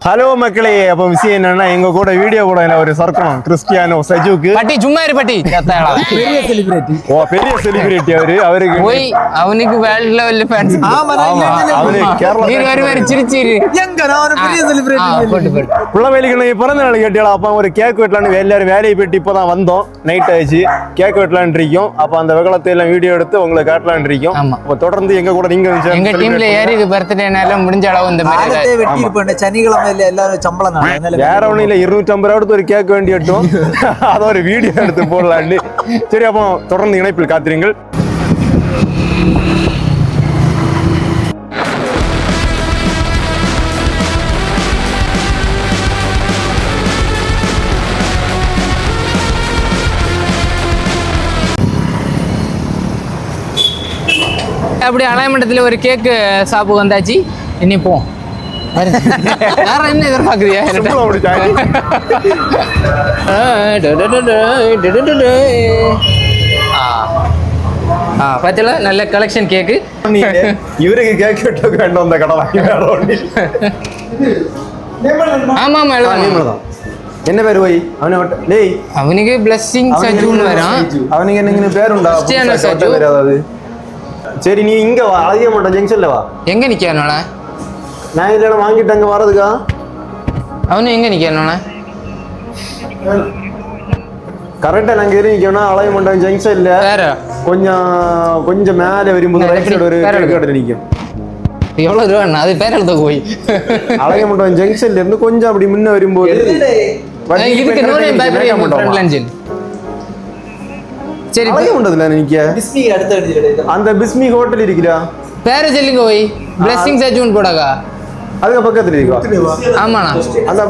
Hello மக்களே அப்போ விஷயம் என்னன்னா எங்க கூட வீடியோ கூட என்ன ஒரு சர்க்கணும் கிறிஸ்டியானோ சஜுக்கு. பட்டி சும்மா இரு பட்டி. செத்தாளா. ஓ பெரிய செலிபிரிட்டி அவரு. அவருக்கு போய் அவனுக்கு வேர்ல்ட் லெவல்ல ஃபேன்ஸ் ஆமா அவரு கேரளா நீர் வரி வரி சிரிச்சிரு எங்க நான் ஒரு பெரிய செலிபிரிட்டி பிள்ளைவேலிக்கு நீ பிறந்த நாள் கேட்டியாளா அப்பா ஒரு கேக் வெட்டலான்னு எல்லாரும் வேலையை போயிட்டு இப்போதான் வந்தோம். நைட் ஆயிடுச்சு. கேக் வெட்டலான் இருக்கோம். அப்ப அந்த வெகலத்தை எல்லாம் வீடியோ எடுத்து உங்களை காட்டலான் இருக்கோம். அப்ப தொடர்ந்து எங்க கூட நீங்க எங்க டீம்ல பண்ணுங்க. யாருக்கு பர்த்டேனால முடிஞ்ச அளவு இந்த மாதிரி வெட்டி இருப்பேன் சனிக்கிழமையில எல்லாரும் சம்பளம் வேற ஒண்ணும் இல்ல இருநூற்றம்பது ரூபா கொடுத்து ஒரு கேக் வேண்டி எட்டும் அதை ஒரு வீடியோ எடுத்து போடலான்னு சரி அப்போ தொடர்ந்து இணைப்பில் காத்திருங்கள். அப்படி அலைமண்டத்துல ஒரு கேக் ஷாப்புக்கு வந்தாச்சு. இனி போ. வேற என்ன எதிர்பார்க்குறியா சிம்பிளா முடிச்சாச்சு. ஆ பார்த்தல நல்ல கலெக்ஷன் கேக்கு நீ இவருக்கு கேக் வெட்ட வேண்டும் அந்த கடை வாங்கி வேற ஒண்ணும் இல்ல. ஆமா ஆமா ஆ, எழுதணும் நீங்களும் என்ன பேர் போய் அவனை விட்டு டேய் அவனுக்கு பிளஸ்ஸிங் சஜூன்னு வரும் அவனுக்கு என்ன பேருண்டா கிறிஸ்டியானோ புதுசா கேட்ட சஜு. பேர் ஏதாவது சரி நான் இல்லைன்னா வாங்கிட்டு அங்க வரதுக்கா அவனு எங்க நிக்கணும்ல கரெக்டா நாங்க எது நிக்கணும் அழகிய மாட்டோம் ஜங்ஷன்ல வேற. கொஞ்சம் கொஞ்சம் மேலே வரும்போது ரைட் சைடு ஒரு கடை நிக்கும் எவ்வளவு ரூபா அது பேர் எழுத போய். அழகிய மாட்டோம் ஜங்ஷன்ல இருந்து கொஞ்சம் அப்படி முன்ன வரும்போது இதுக்கு மாட்டோமா? சரி பிஸ்மி அடுத்த அடிச்சு அந்த பிஸ்மி ஹோட்டல் இருக்கிறா பேர சொல்லுங்க போய். பிளஸ்ஸிங் சஜூன் போடாக்கா அதுக்கு பக்கத்துல இருக்கா ஆமாண்ணா. அந்த.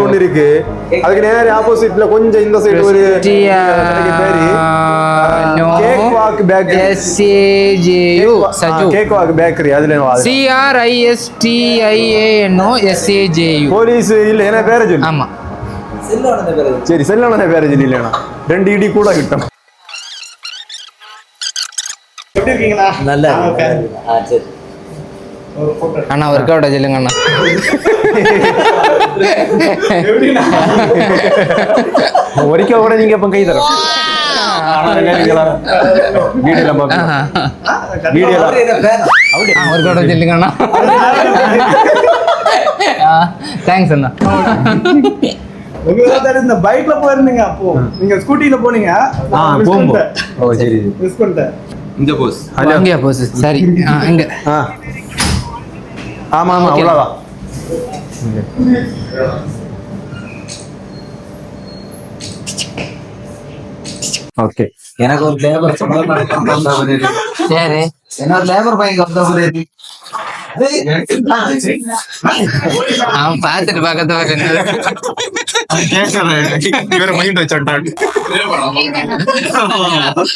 ஒன்று இருக்கு. அதுக்கு நேர ஆப்போசிட்ல கொஞ்சம் இந்த சைடு ஒரு cake walk bakery எஸ்ஏஜேயு Saju cake walk bakery அதுல வா. சிஆர்ஐஎஸ்டிஐஏஎன்ஓ எஸ்ஏஜேயு போலீஸ் இல்ல என்ன பேரை சொல்லு? ஆமா. செல்வான பேரு சரி செல்லவன பேரை சொல்லி இல்லைனா ரெண்டு இடி கூட கிட்டும். நல்ல ஆ சரி. அண்ணா ஒர்க் அவுட் சொல்லுங்க அண்ணா. ஒரிக்க கூட நீங்க இப்ப கை தரோம் தேங்க்ஸ் அண்ணா. இந்த பைக்ல போயிருந்தீங்க அப்போ. நீங்க ஸ்கூட்டில போனீங்க. பண்ணிட்டேன். ஓ சரி miss பண்ணிட்டேன். ஹலோ அங்கேயா போஸ் சரி. ஆ, இங்க ஆ ஆமா ஆமா Okay. அவ்வளவுதான் ஓகே. எனக்கு ஒரு லேபர் சரி. என்ன ஒரு லேபர் பையன் வந்த அவன் பார்த்துட்டு பக்கத்து பக்கத்து இவர மைண்ட் வச்சான்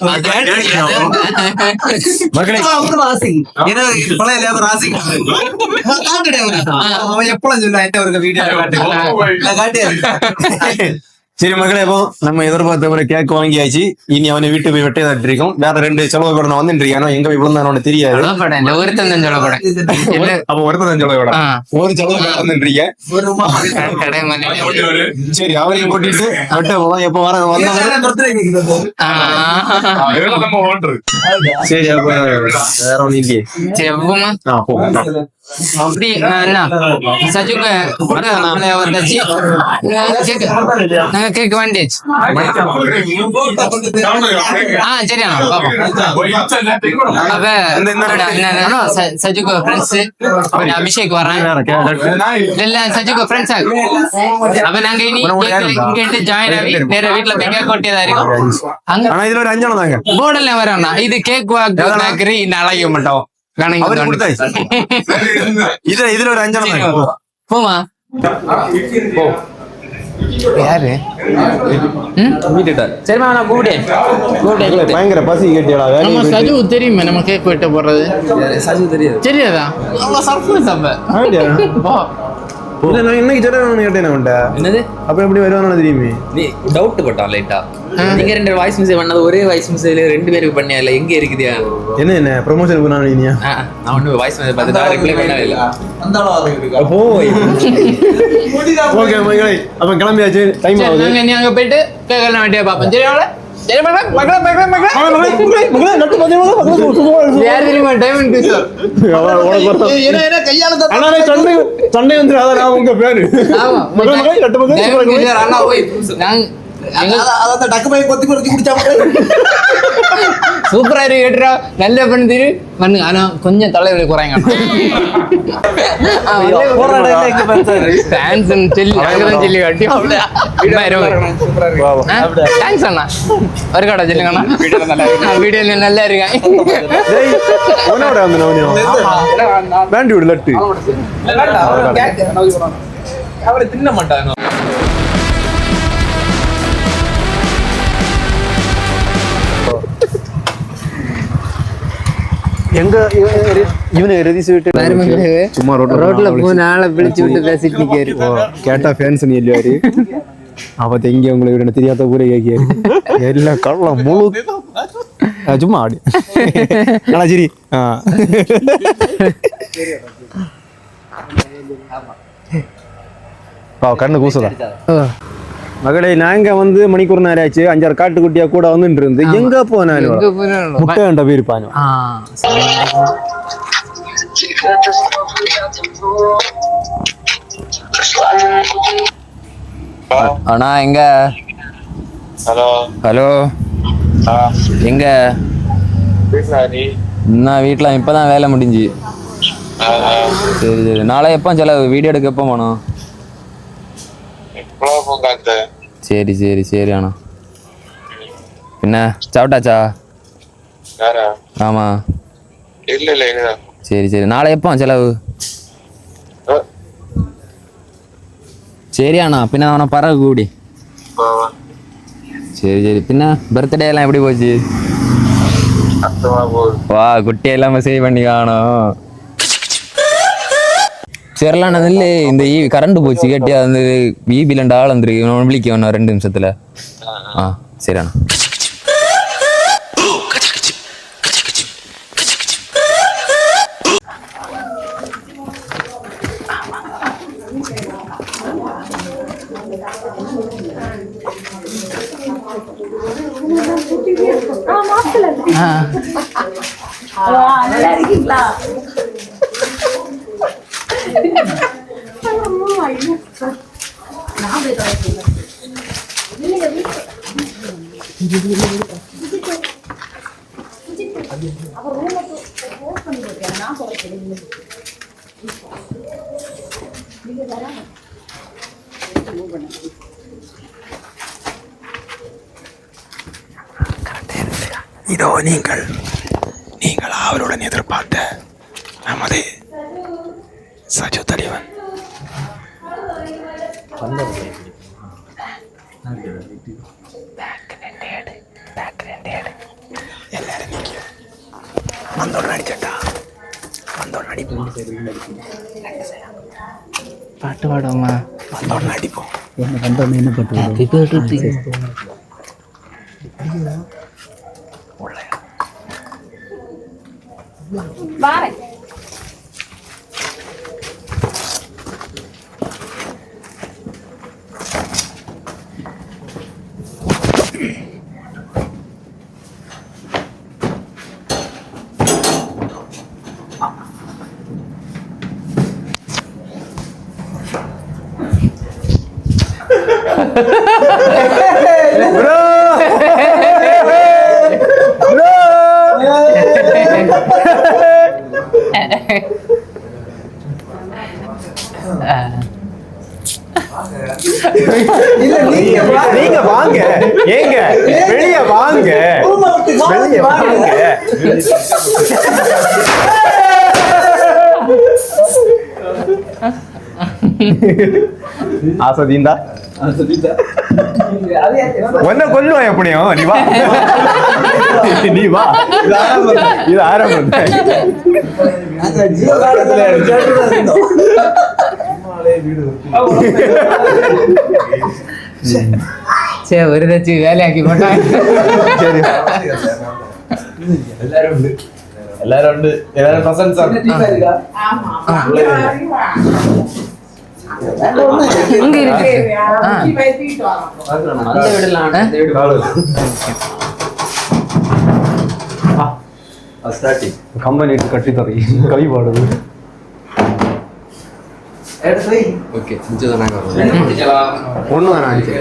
மகளே பழைய லேபர் ராசி. அவன். எப்பளும் சொன்னா என்ன ஒரு வீடியோ காட்டு காட்டு சரி மகளே இப்போ நம்ம எதிர்பார்த்த ஒரு கேக் வாங்கியாச்சு. இனி அவனை வீட்டு போய் வெட்டை தட்டி இருக்கோம். வேற ரெண்டு செலவு நான் வந்துட்டு இருக்கேன். எங்க போய் விழுந்தானு தெரியாது. ஒருத்தன் தான் சொல்லப்படேன் இல்ல அப்ப ஒருத்தன் செலவு கூட ஆ. ஒரு செலவு மாதிரி. சரி அவரையும் கூட்டிட்டு வெட்ட போலாம் எப்ப வர வந்தவங்க சரி அப்ப வேற ஒண்ணு இல்லையே சரி போமா ஆ போ. அப்படி சஜுக்கு வந்தாச்சு. நாங்க கேக் வாண்டியாச்சு ஆ சரி அண்ணா பாப்போம் அப்ப சஜுக்கு ஃப்ரெண்ட்ஸ் அபிஷேக் வரேன் வேற இல்ல சஜுக்கு ஃப்ரெண்ட்ஸ் அப்ப நாங்க இனி இங்க ஜாயின் ஆகி நேர வீட்ல போய் கேக் கொட்டியதா இருக்கும். அங்க ஆனா இதுல ஒரு அஞ்சனம் தாங்க. போர்டில் வரோம்ண்ணா இது கேக் வாக் பேக்கரி இந்த அழகிய மாட்டோம். இதுல இதுல ஒரு அஞ்சனம் போமா. யாரு? சரிம்மா நான் கூப்பிட்டேன். கூப்பிட்டேன் பயங்கர பசி கேட்டியடா நம்ம போயிட்டு. சஜு தெரியுமே நம்ம கேக் வெட்ட போடுறது. சஜு தெரியாது. தெரியாதா? அவ்வளோ சர்ப்ரைஸ் அப்ப. அப்படியா? போ. இல்ல நான் இன்னைக்கு சொல்ல கேட்டேன் அவன்கிட்ட என்னது? அப்ப எப்படி வருவானு தெரியுமே. நீ டவுட் பட்டான் லைட்டா நீங்க ரெண்டு வாய்ஸ் மெசேஜ் பண்ணது ஒரே வாய்ஸ் மெசேஜ்ல ரெண்டு பேருக்கு பண்ணியா இல்ல எங்க இருக்குது என்ன என்ன? ப்ரொமோஷன் பண்ணானு நீ ஆ, நான் ஒண்ணு வாய்ஸ் மெசேஜ் பார்த்து நான் ரிப்ளை பண்ணவே இல்ல. அப்போ ஓகே மகளே அப்ப கிளம்பியாச்சு. டைம் ஆகுது. நாங்க அங்க போயிட்டு பார்ப்போம். சரி அவளை சரி மகளே மகளே மகளே. மகளே யார் தெரியுமா டைமண்ட் கிஷோர் அண்ணா சண்டை சண்டை வந்து அதான் நான் உங்க பேரு. ஆமா மகளே, மகளே, மகளே, மகளே. அண்ணா போய் நாங்க சூப்பரா இருக்கு கேட்டுறா நல்ல பண்ணு திரு. பண்ணு ஆனா கொஞ்சம் தலைவலி குறைங்க ஃபேன்ஸ் சொல்லி அங்கதான் சொல்லி காட்டி தேங்க்ஸ் அண்ணா ஒரு கடை சொல்லுங்க அண்ணா. வீடியோ நல்லா இருக்கேன். வேண்டி விடு லட்டு. அவரை தின்ன மாட்டாங்க எங்க இவனு ரதீஸ் விட்டு சும்மா ரோட்ல ரோட்ல போன ஆளை பிடிச்சு விட்டு பேசிட்டு நிக்காரு. கேட்டா ஃபேன்ஸ் நீ இல்லையாரு அப்ப எங்க உங்களை விட தெரியாத ஊரே கேக்கியாரு எல்லாம் கள்ளம் முழு ஆ, சும்மா ஆடி. சரி. கண்ணு கூசுதா மகளே நாங்க வந்து மணிக்கூர் நேரம் ஆச்சு. அஞ்சாறு காட்டுக்குட்டியா கூட வந்துட்டு இருந்து எங்க போனாலும் முட்டை கண்ட போயிருப்பாங்க ஆ அண்ணா எங்க? ஹலோ. ஹலோ. ஆ. எங்க? நான் வீட்டில் இப்போ தான் வேலை முடிஞ்சு. சரி சரி. நாளை எப்போ செலவு? வீடியோ எடுக்க எப்போ போனோம்? சரி சரி சரி அண்ணா. என்ன சாப்பிட்டாச்சா? ஆமாம் இல்ல இல்ல சரி சரி. நாளை எப்போ செலவு? சரி அண்ணா. பின்ன அவனை பறவை கூடி. சரி சரி. பின்ன பர்த்டே எல்லாம் எப்படி போச்சு? வா குட்டி எல்லாம் மெசேஜ் பண்ணி காணும். சரிலாம் இல்லை இந்த ஈ கரண்ட் போச்சு கேட்டியா வந்து ஈபியில் ரெண்டு ஆள் வந்துருக்கு. விழிக்க வேணும் ரெண்டு நிமிஷத்துல. ஆ சரி அண்ணா. நல்லா இருக்கீங்களா? இதோ நீங்கள் நீங்கள் அவருடன் எதிர்பார்த்த நமது சஜு தலைவன் எல்லாரும் நிக்க வந்தோட நடிச்சட்டா வந்தோட நடிப்போம் பாட்டு பாடுவோமா வந்தோட நடிப்போம் ஹாப்பி பர்த்டே வாரேன் நீங்க வாங்க. ஏங்க வெளிய வாங்க. வெளிய வாங்க. ஆசதீந்தா? ஒன்ன கொல்லுவான் எப்படியும்? நீ வா. நீ வா. ചേ ഒരു തെച്ച് വേലയാക്കി എല്ലാരും ഉണ്ട്. എല്ലാരും ഉണ്ട്. എല്ലാരും പ്രസൻസ് കമ്പനി കെട്ടിത്തറി. കൈ പാടുന്നത്. முடிச்சலாம் ஒன்று தானே ஆச்சு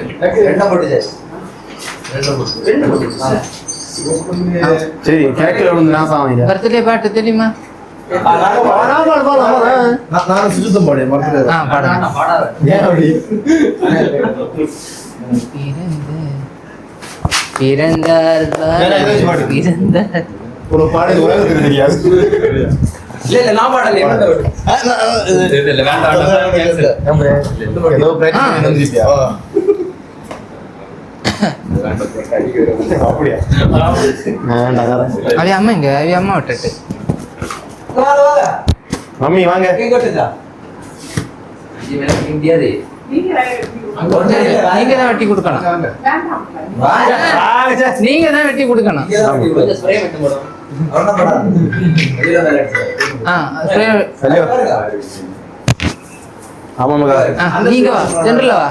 சரி கேட்கல ஒன்று நான் சாமியில பர்த்டே பாட்டு தெரியுமா? நான் சுத்தம் பாடிய மறந்துடாது. ஆ பாடுங்க ஏன் அப்படி? பிறந்தார் பிறந்தார். ஒரு பாடல் உலகத்துக்கு தெரியாது. இல்ல இல்ல நாபாடல என்ன இல்ல வேண்டாம் ஏதோ பிரச்சனை நடந்துச்சியா? அம்மா இங்க அம்மா விட்டுட்டு. மம்மி வாங்க. இந்தியா நீங்க தான் வெட்டி கொடுக்கணும். நீங்க தான் வெட்டி கொடுக்கணும். ஆமா மகா. ஆ, நீங்க வா. சென்டர்ல வா.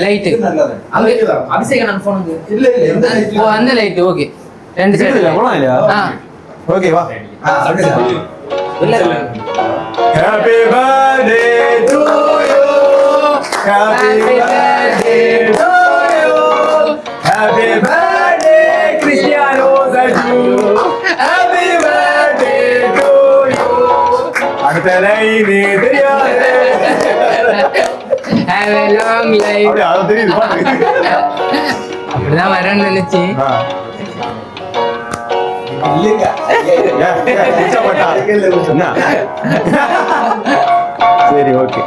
லைட் அபிஷேகன் போனுங்க ஓ அந்த லைட் ஓகே. ரெண்டு சைடு இல்லையா? போலாம் இல்லையா ஆ ஓகே வா இல்ல happy birthday to you happy birthday to you happy birthday Cristiano Saju happy birthday to you அடுத்த லைன் தெரியாது. ஹேவ் எ லாங் லைஃப் அப்படியே? அது தெரியுது பாட்டு. அப்படிதான் வரேன்னு நினைச்சு என்ன? சரி ஓகே.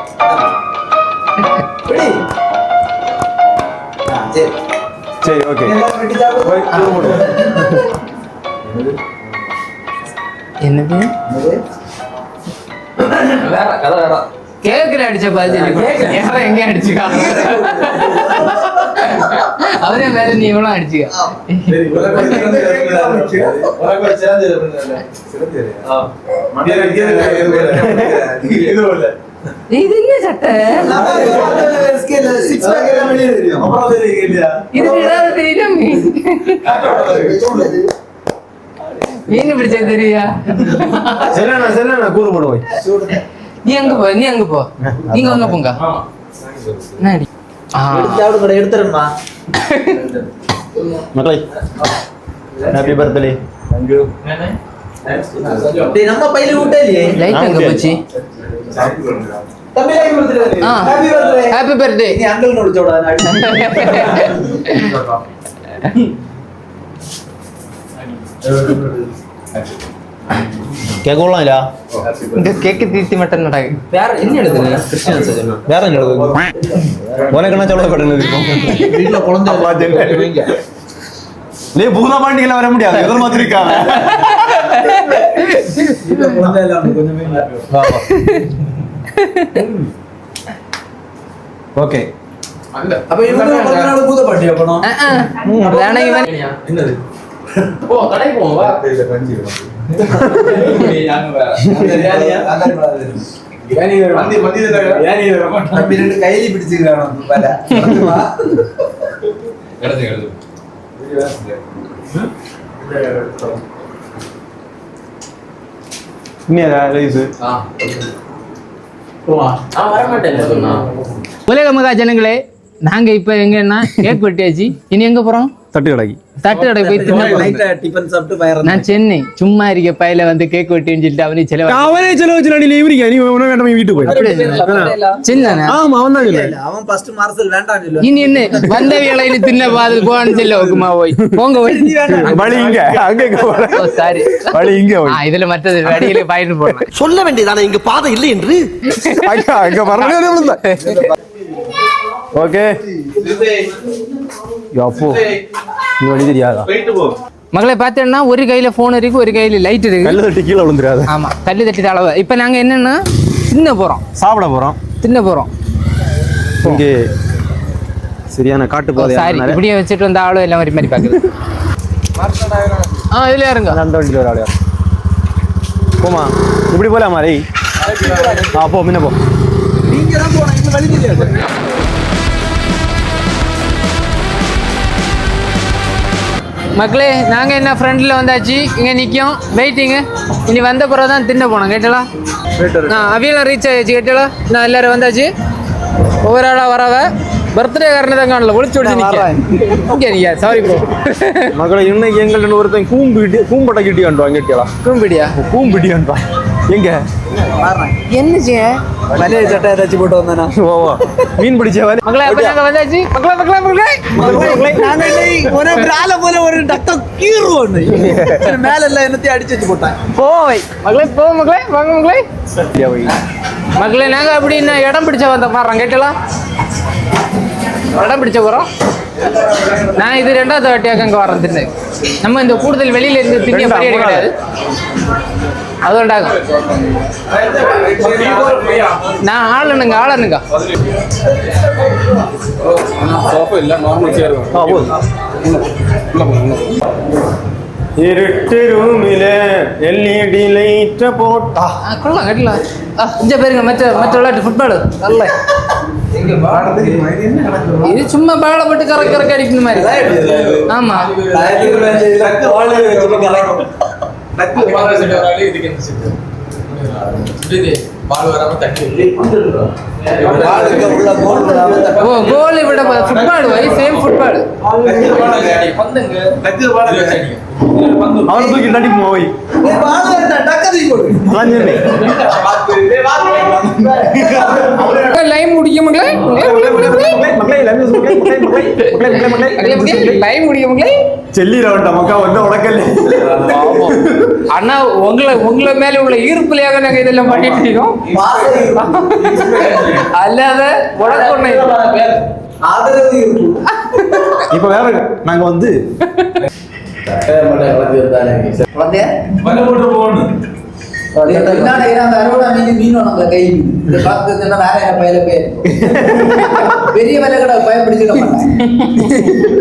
சரி. ஓகே. என்னது? வேற கதை வேற. கேக்குல அடிச்ச பாதி. எங்க அடிச்சுக்கா அவரே மேல நீ இவனும் அடிச்சுக்கா இது என்ன சட்டை இது ஏதாவது தெரியல மீன் பிடிச்சது தெரியா செல்லண்ணா செல்லண்ணா கூறு போடு போய் நீ அங்க போ நீ அங்க போ நீங்க அங்க போங்க எடுத்துருமா மக்களே ஹாப்பி பர்த்டே தேங்க்யூ நம்ம பையில விட்டே இல்லையே. லைட் எங்க போச்சு? ஹாப்பி பர்த்டே நீ அங்கிள் நோடிச்சோட Thank. இந்த கேக்கு தீர்த்தி மட்டும் நடக்கு வேற என்ன எழுதுங்க கிறிஸ்டியன்ஸ் எழுதுங்க வேற என்ன உனக்கு என்ன சொல்ல கட்டணம் இருக்கும் வீட்டுல குழந்தை அப்பா ஜென்ம. நீ பூதா பாண்டிகள வர முடியாது. எதிர் மாதிரி இருக்காங்க ஓகே. அப்ப இவங்க பூத பாட்டி அப்பணும் ஆ, ஆ. அப்படிதானே இவன் என்னது? ஓ கடை போவோம் வா. தம்பி ரெண்டு கையில உலக மகா ஜனங்களே நாங்க இப்ப எங்கன்னா கேக் வெட்டியாச்சு. இனி எங்க போறோம்? தட்டு கடைக்கு தட்டு கடை போய் தின்ன டிஃபன் சாப்பிட்டு பயிரம் நான் சென்னை சும்மா இருக்க பையில வந்து கேக் வெட்டின்னு சொல்லிட்டு அவனே செலவு அவனே செலவு வச்சு நீ இவருக்கு நீ உன வேண்டாம் வீட்டுக்கு போய் சின்ன ஆமா அவன் தான் இல்ல அவன் ஃபர்ஸ்ட் மார்சல் வேண்டாம் சொல்லு இனி என்ன? வந்த வேலையில தின்ன பாது போன்னு சொல்ல வைக்குமா போய். போங்க போய். வழி இங்க அங்க ஓ சாரி. வழி இங்க போய். ஆ இதுல மற்றது வடியில பாயிட்டு போடுறேன் சொல்ல வேண்டியதானே இங்கு பாதை இல்லை என்று? அங்க அங்க வரணும் ஓகே அப்போ. நீ வழி தெரியாதா? மகளே பார்த்தேன்னா ஒரு கையில ஃபோன் இருக்கு ஒரு கையில லைட் இருக்கு. கல்லு தட்டி கீழே விழுந்துடாத. ஆமா கல்லு தட்டி அளவு இப்போ நாங்க என்னன்னா தின்ன போறோம். சாப்பிட போறோம். தின்ன போறோம். இங்கே சரியான காட்டு பாதை சாரி இப்படியே வச்சுட்டு வந்த ஆளும் எல்லாம் மாதிரி மாதிரி பாக்குது ஆ இதுல இருங்க. அந்த வண்டியில் ஒரு ஆளையா போமா இப்படி போலாமா ரேய் ஆ போ முன்ன போ. மக்களே நாங்க என்ன ஃப்ரண்ட்ல வந்தாச்சு? இங்க நிக்கோம். வெயிட்டிங்க இனி வந்த பிறகு தான் தின்ன போனோம் கேட்டலா? நான் அவியெல்லாம் ரீச் ஆயிடுச்சு கேட்டலா? நான் எல்லாரும் வந்தாச்சு. ஒவ்வொரு ஆளா வரவ பர்த்டே காரணம் தான் காணல ஒளிச்சு ஒளிச்சு நிக்க இங்க நீங்க சாரி ப்ரோ மக்களை இன்னைக்கு எங்கள்ட்ட ஒருத்தன் கூம்பிட்டு கூம்பட்டை கிட்டி கண்டுவான் கேட்டியா கும்பிடியா கூம்பிட்டி கண்டுவான் எங்க? என்னச்சு மலையை சட்டை ஏதாச்சும் போட்டு வந்தானா? ஓ ஓ. மீன் பிடிச்ச வேலை அப்ப நாங்க வந்தாச்சு. நாங்க இன்னைக்கு ஒரு ஒரு ஆளை போல ஒரு கீறுவோம் மேல எல்லாம் என்னத்தையும் அடிச்சு வச்சு போட்டான். போய் மக்களே போ மக்களே வாங்க மக்களே மக்களே நாங்க அப்படி என்ன இடம் பிடிச்ச வந்த பாடுறோம் கேட்டலாம். இடம் பிடிச்ச போறோம். நான் இது ரெண்டாவது வாட்டியாக அங்கே வரேன் தின்னு நம்ம இந்த கூடுதல் வெளியில இருந்து திங்க மரியாதை கிடையாது அது உண்டாகும் நான் ஆளனுங்க ஆளனுங்க ஆ போதும் இருட்டு ரூமில எல்இடி லைட்ட போட்டா ஆ, கொள்ளலாம் கட்டலாம் ஆ இஞ்ச பேருங்க மற்ற மற்ற விளையாட்டு ஃபுட்பால் நல்ல இது சும்மா பேலை போட்டு கறக்க கறக்க அடிக்கிற மாதிரி ஆமா ஓ கோலி விட ஃபுட்பால் வை சேம் ஃபுட்பால் அவனை தூக்கி நடி போய் அதான் சொன்னேன். லைம் முடிக்க மக்களே மக்களே, எல்லாமே மக்களே, மக்களே, மக்களே, மக்களே, மக்களே, மக்களே. லைம் முடிக்க மக்களே செல்லிட வேண்டாம் மக்கா வந்து உனக்கல்ல அண்ணா உங்களை உங்களை மேல உள்ள ஈர்ப்புலையாக நாங்க இதெல்லாம் பண்ணிட்டு இருக்கோம். அல்லாத உனக்கு ஒண்ணு இப்ப வேற நாங்க வந்து பெரிய விலை கடை பயன்படுத்திக்க மாட்டேன்.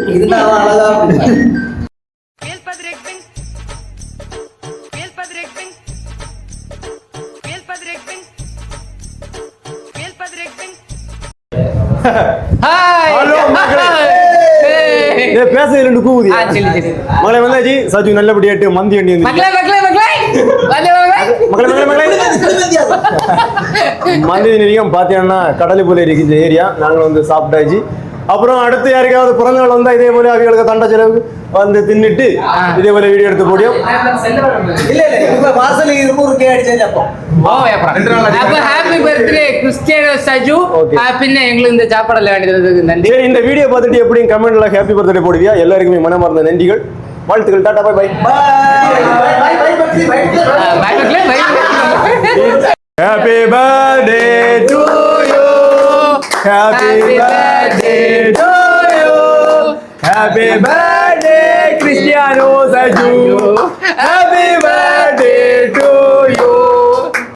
இருந்தாலும் அழகா பேச ரெண்டு கூவுதி. மகளை. வந்தாச்சு சஜு நல்லபடியாட்டு மந்தி வண்டி வந்து மக்களே மக்களே மக்களே வாங்க, வாங்க. மக்களை மக்களை மக்களை மந்தி நிலையம் பார்த்தீங்கன்னா கடலை போல இருக்கு இந்த ஏரியா. நாங்கள் வந்து சாப்பிட்டாச்சு. அப்புறம் அடுத்து யாருக்காவது பிறந்த நாள் வந்தா இதே போல அவங்களுக்கு தண்ட செலவு வந்து தின்னுட்டு இதே போல வீடியோ எடுத்து போடியும் இல்ல இல்ல இப்ப வாசலுக்கு இருநூறு கே அடிச்சேன் அப்போ. ஓ அப்புறம் அப்ப happy birthday Cristiano Saju Okay. ஆ, பின்ன எங்களுக்கு இந்த சாப்பாடுல வேண்டியது நன்றி சரி இந்த வீடியோ பார்த்துட்டு எப்படியும் கமெண்ட்ல ஹாப்பி பர்த்டே போடுவியா எல்லாருக்குமே மனமார்ந்த நன்றிகள் வாழ்த்துக்கள் டாடா பை பை பாய் மக்களே bye happy birthday to you happy birthday to you happy birthday Cristiano Saju happy